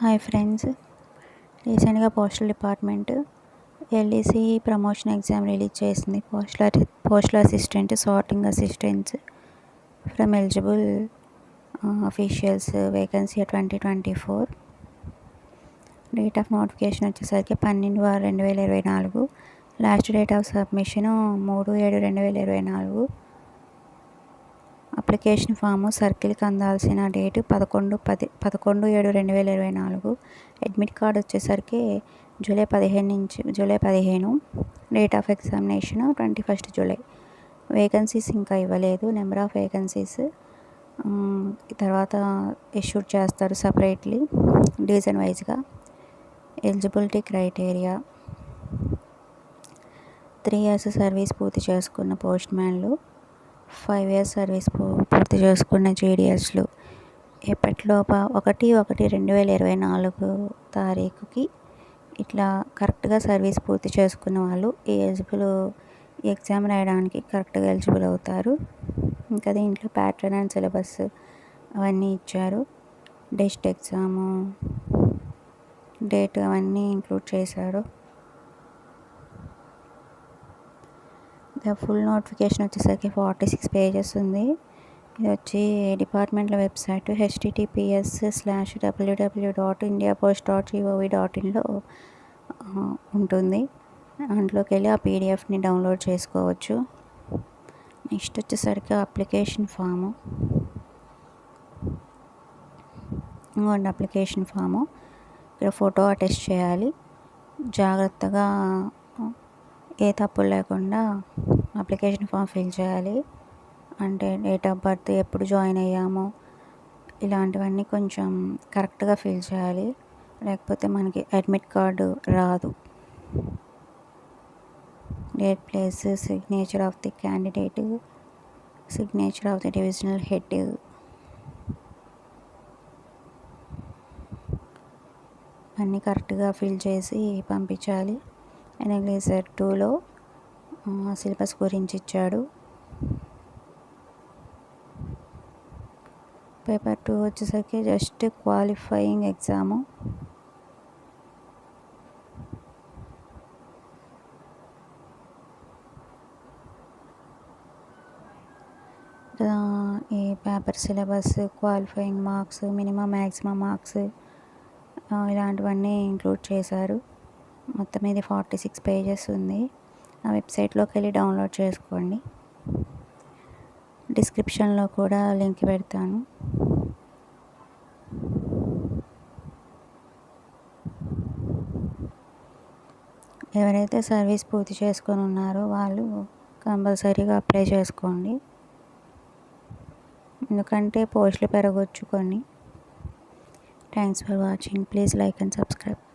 Hi friends. రీసెంట్గా postal department LEC promotion exam release చేసింది. Postal postal assistant sorting assistants from eligible officials vacancy twenty twenty four. Date of notification వచ్చేసరికి పన్నెండు ఆరు రెండు వేల ఇరవై నాలుగు. లాస్ట్ డేట్ ఆఫ్ సబ్మిషన్ మూడు ఏడు రెండు వేల ఇరవై నాలుగు. అప్లికేషన్ ఫాము సర్కిల్కి అందాల్సిన డేటు పదకొండు పది పదకొండు ఏడు రెండు వేల ఇరవై నాలుగు. అడ్మిట్ కార్డ్ వచ్చేసరికి జూలై పదిహేను నుంచి జూలై పదిహేను. Date of examination twenty first July. Vacancies ఇంకా ఇవ్వలేదు నెంబర్ ఆఫ్ వేకెన్సీస్ తర్వాత ఇష్యూట్ చేస్తారు సపరేట్లీ డివిజన్ వైజ్గా. Eligibility criteria. Three years service పూర్తి చేసుకున్న పోస్ట్ మ్యాన్లు. ఫైవ్ ఇయర్స్ సర్వీస్ పూర్తి చేసుకున్న జేడిఎస్లు. ఎప్పటిలోప ఒకటి ఒకటి రెండు వేల ఇరవై నాలుగు తారీఖుకి ఇట్లా కరెక్ట్గా సర్వీస్ పూర్తి చేసుకున్న వాళ్ళు ఈ ఎలిజిబుల్ ఎగ్జామ్ రాయడానికి కరెక్ట్గా ఎలిజిబుల్ అవుతారు. ఇంకా దీంట్లో ప్యాటర్న్ అండ్ సిలబస్ అవన్నీ ఇచ్చారు. డెస్ట్ ఎగ్జాము డేట్ అవన్నీ ఇంక్లూడ్ చేశారు. ఫుల్ నోటిఫికేషన్ వచ్చేసరికి ఫార్టీ సిక్స్ పేజెస్ ఉంది. ఇది వచ్చి డిపార్ట్మెంట్ల website HTTPS slash WWW dot India post dot GOV dot ఇన్లో ఉంటుంది. అందులోకి వెళ్ళి ఆ పీడిఎఫ్ని డౌన్లోడ్ చేసుకోవచ్చు. నెక్స్ట్ వచ్చేసరికి అప్లికేషన్ ఫాము. ఇంకోండి అప్లికేషన్ ఫాము. ఇక్కడ ఫోటో అటెస్ట్ చేయాలి. జాగ్రత్తగా ఏ తప్పులు లేకుండా అప్లికేషన్ ఫామ్ ఫిల్ చేయాలి. అంటే డేట్ ఆఫ్ బర్త్ ఎప్పుడు జాయిన్ అయ్యామో ఇలాంటివన్నీ కొంచెం కరెక్ట్గా ఫిల్ చేయాలి. లేకపోతే మనకి అడ్మిట్ కార్డు రాదు. Date place signature of the candidate signature of the divisional head. అన్నీ కరెక్ట్గా ఫిల్ చేసి పంపించాలి. ఎనగ్లేజర్ టూలో సిలబస్ గురించి ఇచ్చాడు. పేపర్ టూ వచ్చేసరికి జస్ట్ క్వాలిఫైయింగ్ ఎగ్జాము. ఈ paper syllabus qualifying marks minimum maximum marks ఇలాంటివన్నీ ఇంక్లూడ్ చేశారు. మొత్తం ఇది ఫార్టీ సిక్స్ పేజెస్ ఉంది. ఆ వెబ్సైట్లోకి వెళ్ళి డౌన్లోడ్ చేసుకోండి. డిస్క్రిప్షన్లో కూడా లింక్ పెడతాను. ఎవరైతే సర్వీస్ పూర్తి చేసుకొని ఉన్నారో వాళ్ళు కంపల్సరీగా అప్లై చేసుకోండి. ఎందుకంటే పోస్టులు పెరగొచ్చు కొన్ని. Thanks for watching. Please like and subscribe.